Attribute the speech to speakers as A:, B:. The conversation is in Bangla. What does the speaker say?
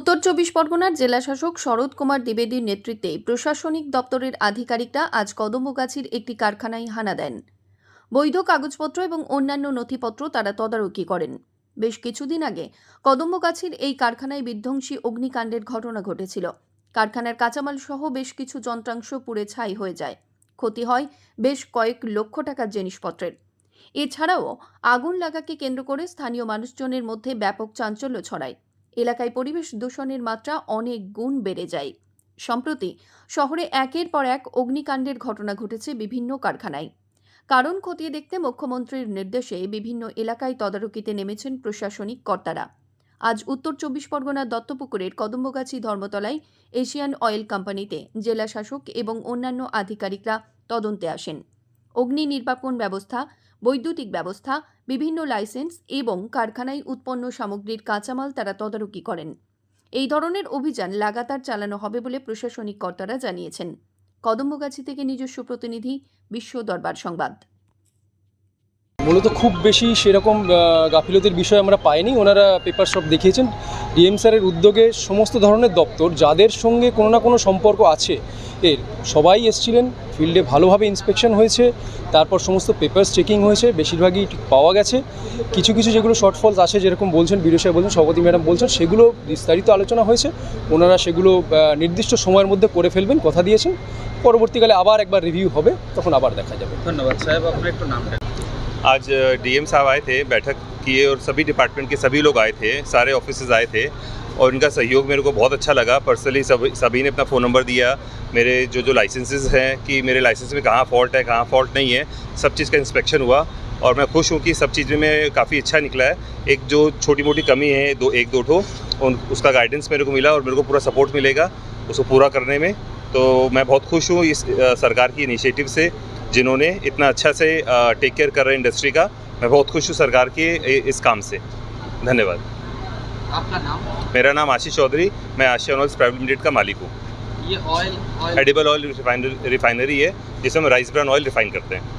A: উত্তর চব্বিশ পরগনার জেলাশাসক শরৎ কুমার দ্বিবেদীর নেতৃত্বে প্রশাসনিক দপ্তরের আধিকারিকরা আজ কদমগাছির একটি কারখানায় হানা দেন। বৈধ কাগজপত্র এবং অন্যান্য নথিপত্র তারা তদারকি করেন। বেশ কিছুদিন আগে কদম্বগাছির এই কারখানায় বিধ্বংসী অগ্নিকাণ্ডের ঘটনা ঘটেছিল। কারখানার কাঁচামাল সহ বেশ কিছু যন্ত্রাংশ পুড়ে ছাই হয়ে যায়। ক্ষতি হয় বেশ কয়েক লক্ষ টাকার জিনিসপত্রের। এছাড়াও আগুন লাগাকে কেন্দ্র করে স্থানীয় মানুষজনের মধ্যে ব্যাপক চাঞ্চল্য ছড়ায়। এলাকায় পরিবেশ দূষণের মাত্রা অনেক গুণ বেড়ে যায়। সম্প্রতি শহরে একের পর এক অগ্নিকাণ্ডের ঘটনা ঘটেছে বিভিন্ন কারখানায়। কারণ খতিয়ে দেখতে মুখ্যমন্ত্রীর নির্দেশে বিভিন্ন এলাকায় তদারকিতে নেমেছেন প্রশাসনিক কর্তারা। আজ উত্তর চব্বিশ পরগনার দত্তপুকুরের কদম্বগাছি ধর্মতলায় এশিয়ান অয়েল কোম্পানিতে জেলা শাসক এবং অন্যান্য আধিকারিকরা তদন্তে আসেন। অগ্নি নির্বাপন ব্যবস্থা বৈদ্যুতিক ব্যবস্থা, বিভিন্ন লাইসেন্স এবং কারখানায় উৎপন্ন সামগ্রীর কাঁচামাল তারা তদারকি করেন। এই ধরনের অভিযান লাগাতার চালানো হবে বলে প্রশাসনিক কর্তারা জানিয়েছেন। কদম্বগাছি থেকে নিজস্ব প্রতিনিধি বিশ্ব দরবার সংবাদ।
B: মূলত খুব বেশি সেরকম গাফিলতির বিষয় আমরা পাইনি। ওনারা পেপার সব দেখিয়েছেন। ডিএম স্যারের উদ্যোগে সমস্ত ধরনের দপ্তর, যাদের সঙ্গে কোনো না কোনো সম্পর্ক আছে, এর সবাই এসছিলেন। ফিল্ডে ভালোভাবে ইন্সপেকশন হয়েছে। তারপর সমস্ত পেপার চেকিং হয়েছে। বেশিরভাগই ঠিক পাওয়া গেছে। কিছু কিছু যেগুলো শর্টফলস আছে, যেরকম বলছেন বিরু সাহেব বলছেন, সভাপতি ম্যাডাম বলছেন, সেগুলো বিস্তারিত আলোচনা হয়েছে। ওনারা সেগুলো নির্দিষ্ট সময়ের মধ্যে করে ফেলবেন, কথা দিয়েছেন। পরবর্তীকালে আবার একবার রিভিউ হবে, তখন আবার দেখা যাবে।
C: ধন্যবাদ। সাহেব, আপনার একটু নাম
D: आज डीएम साहब आए थे, बैठक किए और सभी डिपार्टमेंट के सभी लोग आए थे, सारे ऑफिसेज आए थे और इनका सहयोग मेरे को बहुत अच्छा लगा। पर्सनली सभी सभी ने अपना फ़ोन नंबर दिया। मेरे जो जो लाइसेंसेस हैं कि मेरे लाइसेंस में कहाँ फॉल्ट है, कहाँ फॉल्ट नहीं है, सब चीज़ का इंस्पेक्शन हुआ और मैं खुश हूँ कि सब चीज़ में काफ़ी अच्छा निकला है। एक जो छोटी मोटी कमी है, दो, एक दो ठो, उन, उसका गाइडेंस मेरे को मिला और मेरे को पूरा सपोर्ट मिलेगा उसको पूरा करने में। तो मैं बहुत खुश हूँ इस सरकार की इनिशिएटिव से। जिन्होंने इतना अच्छा से टेक केयर कर रहे हैं इंडस्ट्री का। मैं बहुत खुश हूँ सरकार के इस काम से। धन्यवाद।
C: आपका नाम?
D: मेरा नाम आशीष चौधरी। मैं आशिया ऑयल्स प्राइवेट लिमिटेड का मालिक हूँ।
C: ये ऑयल
D: एडिबल ऑयल रिफाइनरी है जिसमें हम राइस ब्रांड ऑयल रिफाइन करते हैं.